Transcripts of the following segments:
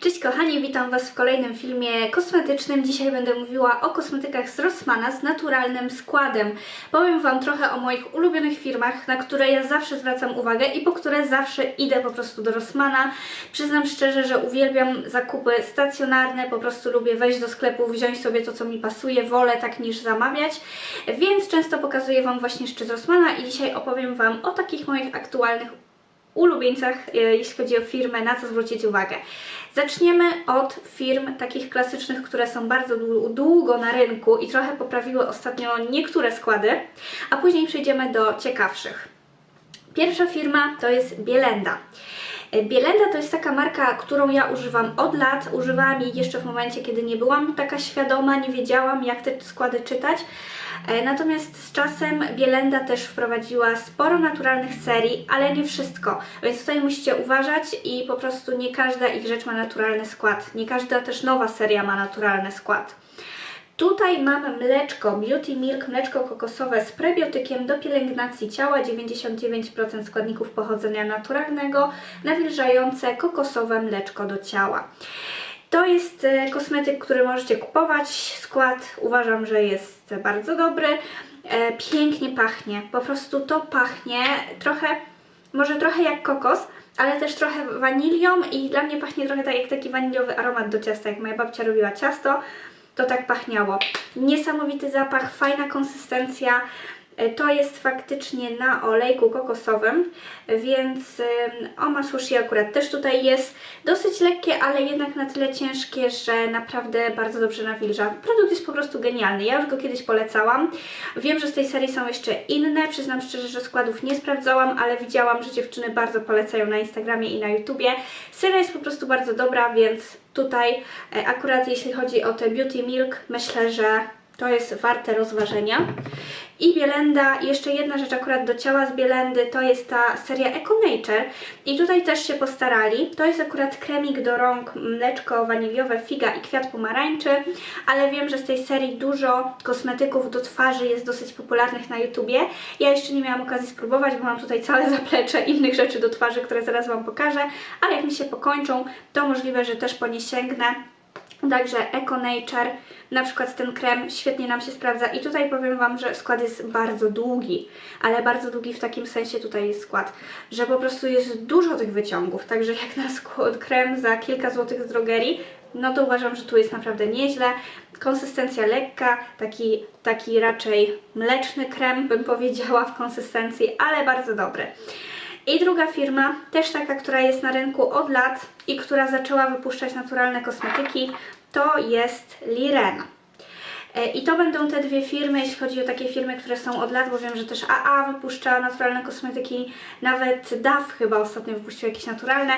Cześć kochani, witam Was w kolejnym filmie kosmetycznym. Dzisiaj będę mówiła o kosmetykach z Rossmana z naturalnym składem. Powiem Wam trochę o moich ulubionych firmach, na które ja zawsze zwracam uwagę i po które zawsze idę po prostu do Rossmana. Przyznam szczerze, że uwielbiam zakupy stacjonarne, po prostu lubię wejść do sklepu, wziąć sobie to, co mi pasuje, wolę tak niż zamawiać, więc często pokazuję Wam właśnie szczy z Rossmana i dzisiaj opowiem Wam o takich moich aktualnych ulubieńcach, e, jeśli chodzi o firmę, na co zwrócić uwagę. Zaczniemy od firm takich klasycznych, które są bardzo dłu- długo na rynku i trochę poprawiły ostatnio niektóre składy, a później przejdziemy do ciekawszych. Pierwsza firma to jest Bielenda. E, Bielenda to jest taka marka, którą ja używam od lat. Używałam jej jeszcze w momencie, kiedy nie byłam taka świadoma, nie wiedziałam jak te składy czytać. E, Natomiast z czasem Bielenda też wprowadziła sporo naturalnych serii, ale nie wszystko. Więc tutaj musicie uważać i po prostu nie każda ich rzecz ma naturalny skład. Nie każda też nowa seria ma naturalny skład. Tutaj mam mleczko Beauty Milk, mleczko kokosowe z prebiotykiem do pielęgnacji ciała, 99% składników pochodzenia naturalnego, nawilżające kokosowe mleczko do ciała. To jest e, kosmetyk, który możecie kupować. Skład uważam, że jest bardzo dobry. E, Pięknie pachnie. Po prostu to pachnie trochę, może trochę jak kokos, ale też trochę wanilią i dla mnie pachnie trochę tak jak taki waniliowy aromat do ciasta. Jak moja babcia robiła ciasto, to tak pachniało. Niesamowity zapach, fajna konsystencja. E, To jest faktycznie na olejku kokosowym, więc ym, o masushi akurat też tutaj jest. Dosyć lekkie, ale jednak na tyle ciężkie, że naprawdę bardzo dobrze nawilża. Produkt jest po prostu genialny. Ja już go kiedyś polecałam. Wiem, że z tej serii są jeszcze inne. Przyznam szczerze, że składów nie sprawdzałam, ale widziałam, że dziewczyny bardzo polecają na Instagramie i na YouTubie. Seria jest po prostu bardzo dobra, więc tutaj e, akurat jeśli chodzi o te Beauty Milk, myślę, że to jest warte rozważenia. I Bielenda, jeszcze jedna rzecz akurat do ciała z Bielendy, to jest ta seria Eco Nature. I tutaj też się postarali. To jest akurat kremik do rąk, mleczko waniliowe, figa i kwiat pomarańczy, ale wiem, że z tej serii dużo kosmetyków do twarzy jest dosyć popularnych na YouTubie. Ja jeszcze nie miałam okazji spróbować, bo mam tutaj całe zaplecze innych rzeczy do twarzy, które zaraz Wam pokażę, ale jak mi się pokończą, to możliwe, że też po nie sięgnę. Także Eco Nature, na przykład ten krem świetnie nam się sprawdza i tutaj powiem Wam, że skład jest bardzo długi, ale bardzo długi w takim sensie tutaj jest skład, że po prostu jest dużo tych wyciągów, także jak na skład krem za kilka złotych z drogerii, no to uważam, że tu jest naprawdę nieźle. Konsystencja lekka, taki, taki raczej mleczny krem bym powiedziała w konsystencji, ale bardzo dobry. I druga firma, też taka, która jest na rynku od lat i która zaczęła wypuszczać naturalne kosmetyki, to jest Liren. E, I to będą te dwie firmy, jeśli chodzi o takie firmy, które są od lat, bo wiem, że też AA wypuszcza naturalne kosmetyki, nawet DAF chyba ostatnio wypuścił jakieś naturalne,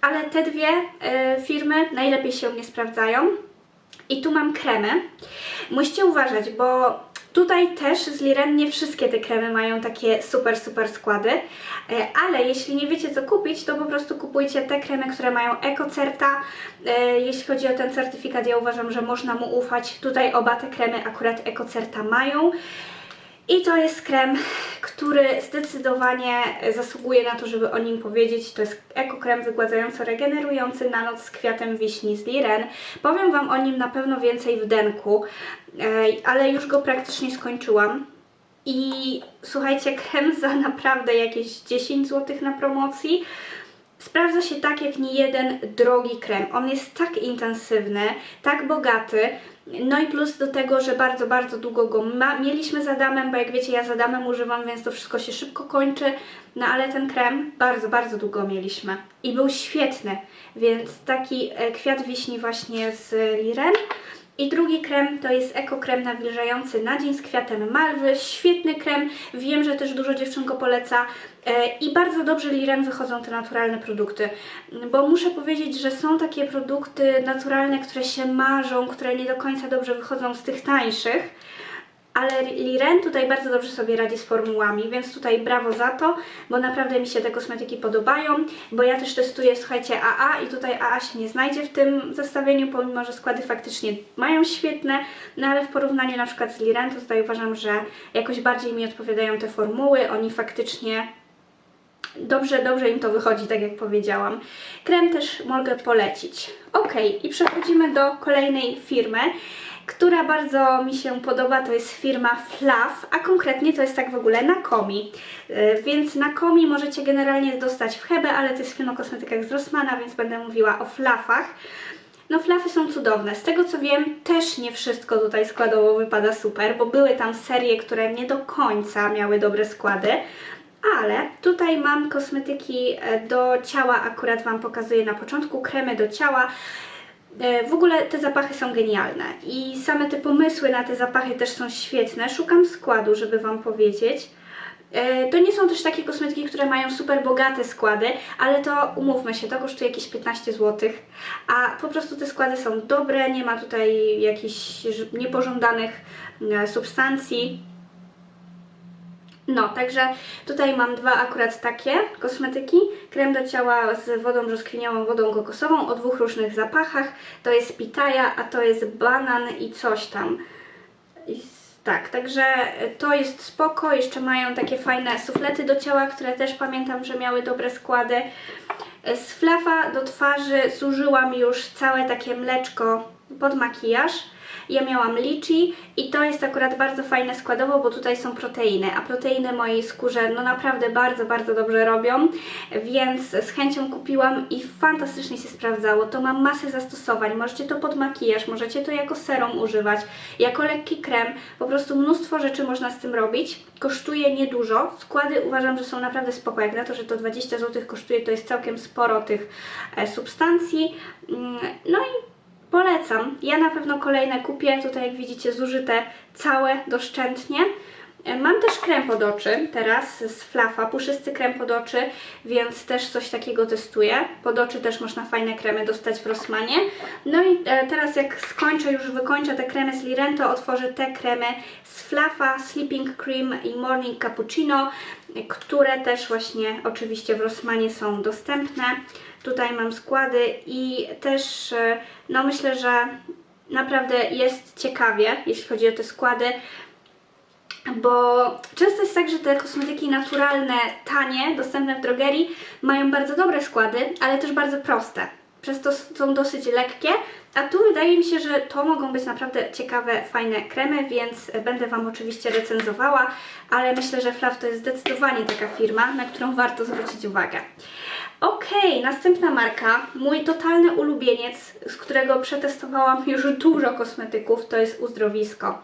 ale te dwie e, firmy najlepiej się u mnie sprawdzają. I tu mam kremy. Musicie uważać, bo tutaj też z Liren nie wszystkie te kremy mają takie super, super składy, e, ale jeśli nie wiecie co kupić, to po prostu kupujcie te kremy, które mają EcoCerta. E, Jeśli chodzi o ten certyfikat, ja uważam, że można mu ufać. Tutaj oba te kremy akurat EcoCerta mają. I to jest krem, który zdecydowanie zasługuje na to, żeby o nim powiedzieć. To jest ekokrem wygładzająco-regenerujący na noc z kwiatem wiśni z Liren. Powiem Wam o nim na pewno więcej w denku, ale już go praktycznie skończyłam. I słuchajcie, krem za naprawdę jakieś 10 zł na promocji. Sprawdza się tak jak nie jeden drogi krem. On jest tak intensywny, tak bogaty. No i plus do tego, że bardzo, bardzo długo go ma, mieliśmy z Adamem, bo jak wiecie, ja z Adamem używam, więc to wszystko się szybko kończy. No ale ten krem bardzo, bardzo długo mieliśmy. I był świetny, więc taki e, kwiat wiśni właśnie z Liren. I drugi krem to jest Eko Krem nawilżający na dzień z kwiatem malwy. Świetny krem, wiem, że też dużo dziewczyn go poleca e, i bardzo dobrze Liren wychodzą te naturalne produkty, bo muszę powiedzieć, że są takie produkty naturalne, które się marzą, które nie do końca dobrze wychodzą z tych tańszych. Ale Liren tutaj bardzo dobrze sobie radzi z formułami, więc tutaj brawo za to, bo naprawdę mi się te kosmetyki podobają, bo ja też testuję, słuchajcie, AA i tutaj AA się nie znajdzie w tym zestawieniu, pomimo, że składy faktycznie mają świetne, no ale w porównaniu na przykład z Liren, to tutaj uważam, że jakoś bardziej mi odpowiadają te formuły, oni faktycznie dobrze, dobrze im to wychodzi, tak jak powiedziałam. Krem też mogę polecić. Ok, i przechodzimy do kolejnej firmy, która bardzo mi się podoba, to jest firma Fluff, a konkretnie to jest tak w ogóle Nakomi. Yy, Więc Nakomi możecie generalnie dostać w Hebe, ale to jest film o kosmetykach z Rossmana, więc będę mówiła o Fluffach. No flafy są cudowne. Z tego co wiem, też nie wszystko tutaj składowo wypada super, bo były tam serie, które nie do końca miały dobre składy. Ale tutaj mam kosmetyki e, do ciała, akurat Wam pokazuję na początku, kremy do ciała. E, W ogóle te zapachy są genialne i same te pomysły na te zapachy też są świetne. Szukam składu, żeby Wam powiedzieć. E, To nie są też takie kosmetyki, które mają super bogate składy, ale to umówmy się, to kosztuje jakieś 15 zł, a po prostu te składy są dobre, nie ma tutaj jakichś niepożądanych e, substancji. No, także tutaj mam dwa akurat takie kosmetyki. Krem do ciała z wodą brzoskwiniową, wodą kokosową o dwóch różnych zapachach. To jest pitaja, a to jest banan i coś tam. I tak, także to jest spoko. Jeszcze mają takie fajne suflety do ciała, które też pamiętam, że miały dobre składy. Z flafa do twarzy zużyłam już całe takie mleczko pod makijaż. Ja miałam lichi i to jest akurat bardzo fajne składowo, bo tutaj są proteiny, a proteiny mojej skórze no naprawdę bardzo, bardzo dobrze robią, więc z chęcią kupiłam i fantastycznie się sprawdzało. To ma masę zastosowań, możecie to pod makijaż, możecie to jako serum używać, jako lekki krem, po prostu mnóstwo rzeczy można z tym robić. Kosztuje niedużo, składy uważam, że są naprawdę spoko, jak na to, że to 20 zł kosztuje, to jest całkiem sporo tych e, substancji. Mm, No i Polecam. Ja na pewno kolejne kupię. Tutaj jak widzicie zużyte całe doszczętnie. E, Mam też krem pod oczy teraz z Flafa, puszysty krem pod oczy, więc też coś takiego testuję. Pod oczy też można fajne kremy dostać w Rossmanie. No i e, teraz jak skończę, już wykończę te kremy z Lirento, otworzę te kremy z Flafa, Sleeping Cream i Morning Cappuccino, e, które też właśnie oczywiście w Rossmanie są dostępne. Tutaj mam składy i też e, no myślę, że naprawdę jest ciekawie, jeśli chodzi o te składy, bo często jest tak, że te kosmetyki naturalne, tanie, dostępne w drogerii mają bardzo dobre składy, ale też bardzo proste. Przez to są dosyć lekkie, a tu wydaje mi się, że to mogą być naprawdę ciekawe, fajne kremy, więc będę Wam oczywiście recenzowała, ale myślę, że Flav to jest zdecydowanie taka firma, na którą warto zwrócić uwagę. Okej, następna marka, mój totalny ulubieniec, z którego przetestowałam już dużo kosmetyków, to jest Uzdrowisko.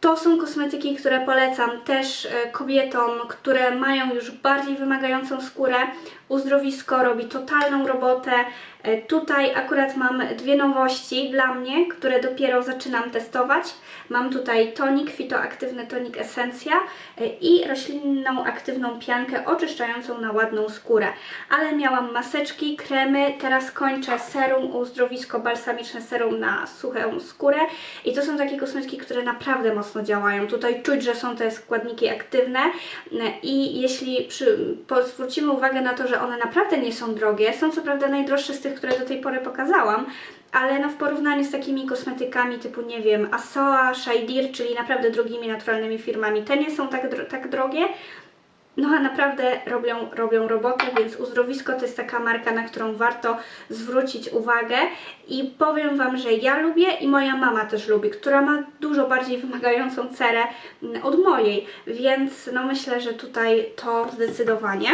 To są kosmetyki, które polecam też e, kobietom, które mają już bardziej wymagającą skórę. Uzdrowisko robi totalną robotę. E, Tutaj akurat mam dwie nowości dla mnie, które dopiero zaczynam testować. Mam tutaj tonik, fitoaktywny tonik Essencja e, i roślinną aktywną piankę oczyszczającą na ładną skórę. Ale miałam maseczki, kremy, teraz kończę serum Uzdrowisko, balsamiczne serum na suchą skórę i to są takie kosmetyki, które naprawdę mocno działają. Tutaj czuć, że są te składniki aktywne e, i jeśli zwrócimy uwagę na to, że one naprawdę nie są drogie, są co prawda najdroższe z tych, które do tej pory pokazałam, ale no w porównaniu z takimi kosmetykami typu, nie wiem, Asoa, Shaidir, czyli naprawdę drogimi, naturalnymi firmami, te nie są tak, dro- tak drogie, no a naprawdę robią, robią robotę, więc Uzdrowisko to jest taka marka, na którą warto zwrócić uwagę i powiem Wam, że ja lubię i moja mama też lubi, która ma dużo bardziej wymagającą cerę mm, od mojej, więc no myślę, że tutaj to zdecydowanie.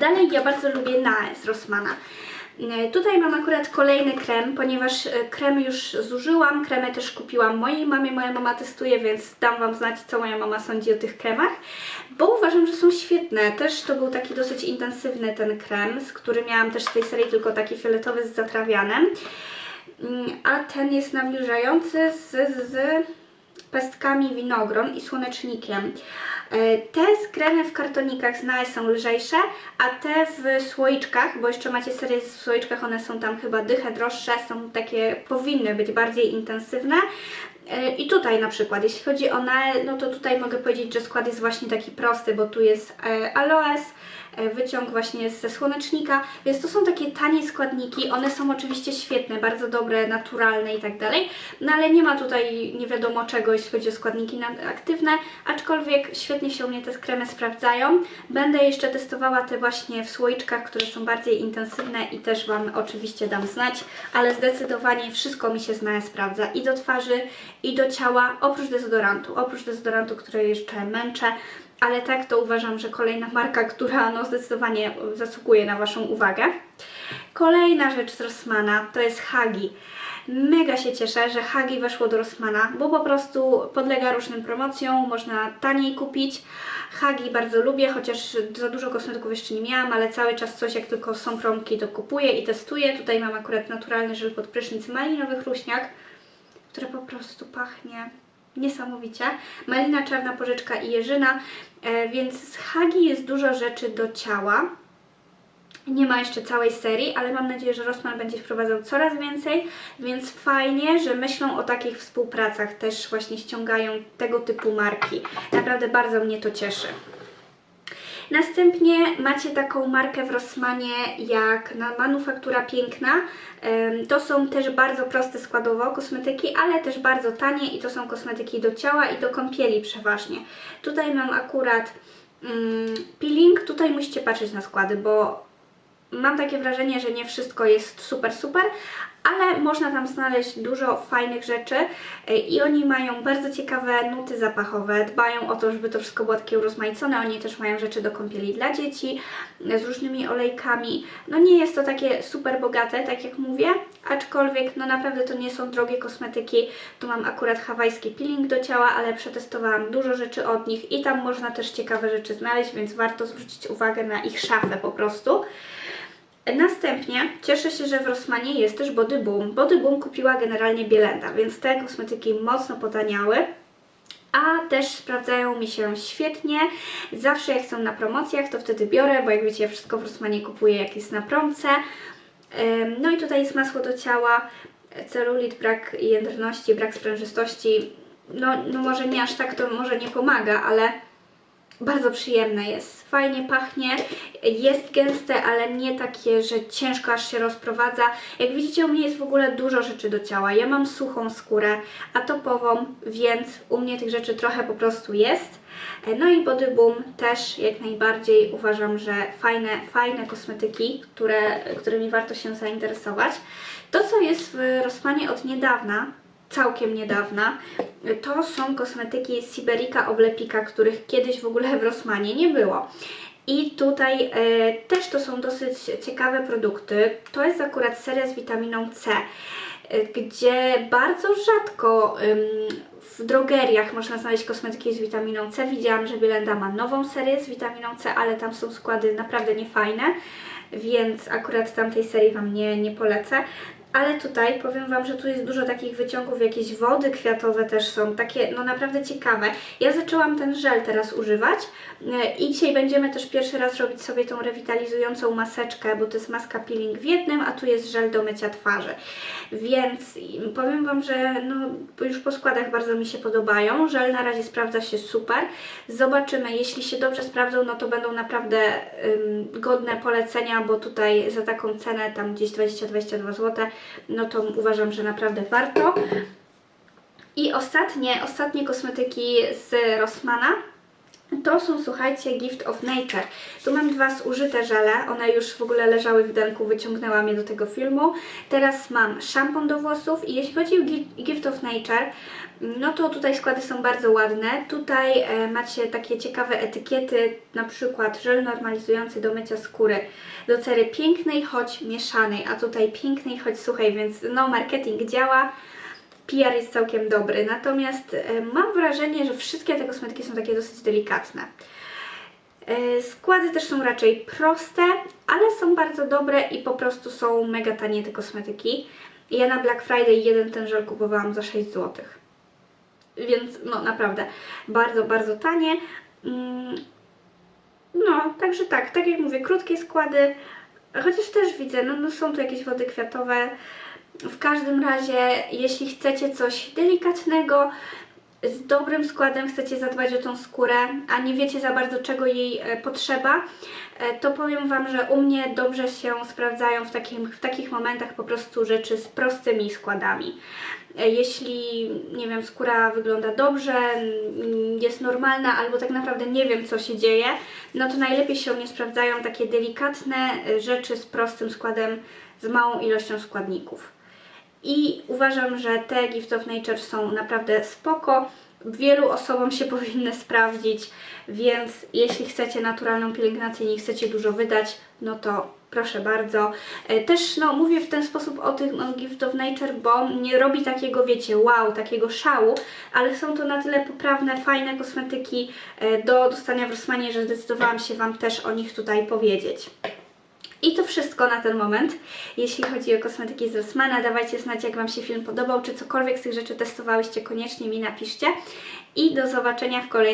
Dalej ja bardzo lubię Nae z Rossmana. E, Tutaj mam akurat kolejny krem, ponieważ e, kremy już zużyłam, kremy też kupiłam mojej mamie, moja mama testuje, więc dam Wam znać, co moja mama sądzi o tych kremach, bo uważam, że są świetne. Też to był taki dosyć intensywny ten krem, z który miałam też z tej serii tylko taki fioletowy z zatrawianem, Mm, a ten jest nawilżający z, z, z pestkami winogron i słonecznikiem. E, Te skremy w kartonikach z Nae są lżejsze, a te w słoiczkach, bo jeszcze macie serię w słoiczkach, one są tam chyba dychę droższe, są takie, powinny być bardziej intensywne. E, I tutaj na przykład, jeśli chodzi o Nae, no to tutaj mogę powiedzieć, że skład jest właśnie taki prosty, bo tu jest e, aloes, wyciąg właśnie ze słonecznika, więc to są takie tanie składniki, one są oczywiście świetne, bardzo dobre, naturalne i tak dalej, no ale nie ma tutaj nie wiadomo czego, jeśli chodzi o składniki aktywne, aczkolwiek świetnie się u mnie te kremy sprawdzają. Będę jeszcze testowała te właśnie w słoiczkach, które są bardziej intensywne i też Wam oczywiście dam znać, ale zdecydowanie wszystko mi się zna, sprawdza i do twarzy, i do ciała, oprócz dezodorantu, oprócz dezodorantu, który jeszcze męczę, ale tak to uważam, że kolejna marka, która no zdecydowanie zasługuje na Waszą uwagę. Kolejna rzecz z Rossmana to jest Hagi. Mega się cieszę, że Hagi weszło do Rossmana, bo po prostu podlega różnym promocjom, można taniej kupić. Hagi bardzo lubię, chociaż za dużo kosmetyków jeszcze nie miałam, ale cały czas coś, jak tylko są promki, to kupuję i testuję. Tutaj mam akurat naturalny żel pod prysznic malinowy chruśniak, który po prostu pachnie niesamowicie. Malina, czarna porzeczka i jeżyna, e, więc z Hagi jest dużo rzeczy do ciała. Nie ma jeszcze całej serii, ale mam nadzieję, że Rossmann będzie wprowadzał coraz więcej, więc fajnie, że myślą o takich współpracach, też właśnie ściągają tego typu marki. Naprawdę bardzo mnie to cieszy. Następnie macie taką markę w Rossmanie jak Manufaktura Piękna. To są też bardzo proste składowo kosmetyki, ale też bardzo tanie i to są kosmetyki do ciała i do kąpieli przeważnie. Tutaj mam akurat mm, peeling, tutaj musicie patrzeć na składy, bo mam takie wrażenie, że nie wszystko jest super, super, ale można tam znaleźć dużo fajnych rzeczy y, i oni mają bardzo ciekawe nuty zapachowe, dbają o to, żeby to wszystko było takie urozmaicone, oni też mają rzeczy do kąpieli dla dzieci y, z różnymi olejkami. No nie jest to takie super bogate, tak jak mówię, aczkolwiek no naprawdę to nie są drogie kosmetyki. Tu mam akurat hawajski peeling do ciała, ale przetestowałam dużo rzeczy od nich i tam można też ciekawe rzeczy znaleźć, więc warto zwrócić uwagę na ich szafę po prostu. Następnie cieszę się, że w Rossmanie jest też Body Boom. Body Boom kupiła generalnie Bielenda, więc te kosmetyki mocno potaniały. A też sprawdzają mi się świetnie. Zawsze jak są na promocjach, to wtedy biorę, bo jak wiecie, ja wszystko w Rossmanie kupuję jak jest na promce. No i tutaj jest masło do ciała, celulit, brak jędrności, brak sprężystości. No, no może nie aż tak to może nie pomaga, ale bardzo przyjemne jest. Fajnie pachnie, jest gęste, ale nie takie, że ciężko aż się rozprowadza. Jak widzicie, u mnie jest w ogóle dużo rzeczy do ciała. Ja mam suchą skórę, atopową, więc u mnie tych rzeczy trochę po prostu jest. No i Body Boom też jak najbardziej uważam, że fajne, fajne kosmetyki, które, którymi warto się zainteresować. To, co jest w Rossmanie od niedawna, całkiem niedawna, to są kosmetyki Siberika Oblepika, których kiedyś w ogóle w Rossmanie nie było. I tutaj e, też to są dosyć ciekawe produkty. To jest akurat seria z witaminą C, e, gdzie bardzo rzadko w drogeriach można znaleźć kosmetyki z witaminą C. Widziałam, że Bielenda ma nową serię z witaminą C, ale tam są składy naprawdę niefajne, więc akurat tamtej serii Wam nie, nie polecę. Ale tutaj powiem Wam, że tu jest dużo takich wyciągów, jakieś wody kwiatowe też są, takie no naprawdę ciekawe. Ja zaczęłam ten żel teraz używać e, i dzisiaj będziemy też pierwszy raz robić sobie tą rewitalizującą maseczkę, bo to jest maska peeling w jednym, a tu jest żel do mycia twarzy. Więc powiem Wam, że no, już po składach bardzo mi się podobają. Żel na razie sprawdza się super. Zobaczymy, jeśli się dobrze sprawdzą, no to będą naprawdę ym, godne polecenia, bo tutaj za taką cenę, tam gdzieś 20-22 zł, no to uważam, że naprawdę warto. I ostatnie, ostatnie kosmetyki z Rossmana to są, słuchajcie, Gift of Nature. Tu mam dwa zużyte żele, one już w ogóle leżały w denku, wyciągnęłam je do tego filmu. Teraz mam szampon do włosów i jeśli chodzi o Gi- Gift of Nature, no to tutaj składy są bardzo ładne. Tutaj e, macie takie ciekawe etykiety, na przykład żel normalizujący do mycia skóry do cery pięknej, choć mieszanej, a tutaj pięknej, choć suchej, więc no marketing działa. PR jest całkiem dobry, natomiast e, mam wrażenie, że wszystkie te kosmetyki są takie dosyć delikatne. E, Składy też są raczej proste, ale są bardzo dobre i po prostu są mega tanie te kosmetyki. Ja na Black Friday jeden ten żel kupowałam za 6 zł. Więc no naprawdę bardzo, bardzo tanie. Mm, No, także tak, tak jak mówię, krótkie składy, chociaż też widzę, no, no są tu jakieś wody kwiatowe. W każdym razie, jeśli chcecie coś delikatnego, z dobrym składem chcecie zadbać o tą skórę, a nie wiecie za bardzo czego jej e, potrzeba, e, to powiem Wam, że u mnie dobrze się sprawdzają w, takim, w takich momentach po prostu rzeczy z prostymi składami. E, Jeśli, nie wiem, skóra wygląda dobrze, mm, jest normalna, albo tak naprawdę nie wiem, co się dzieje, no to najlepiej się u mnie sprawdzają takie delikatne rzeczy z prostym składem, z małą ilością składników. I uważam, że te Gift of Nature są naprawdę spoko. Wielu osobom się powinny sprawdzić, więc jeśli chcecie naturalną pielęgnację, nie chcecie dużo wydać, no to proszę bardzo. E, Też no, mówię w ten sposób o tych o Gift of Nature, bo nie robi takiego, wiecie, wow, takiego szału, ale są to na tyle poprawne, fajne kosmetyki e, do dostania w Rossmanie, że zdecydowałam się Wam też o nich tutaj powiedzieć. I to wszystko na ten moment, jeśli chodzi o kosmetyki z Rossmana. Dawajcie znać, jak Wam się film podobał, czy cokolwiek z tych rzeczy testowałyście, koniecznie mi napiszcie. I do zobaczenia w kolejnej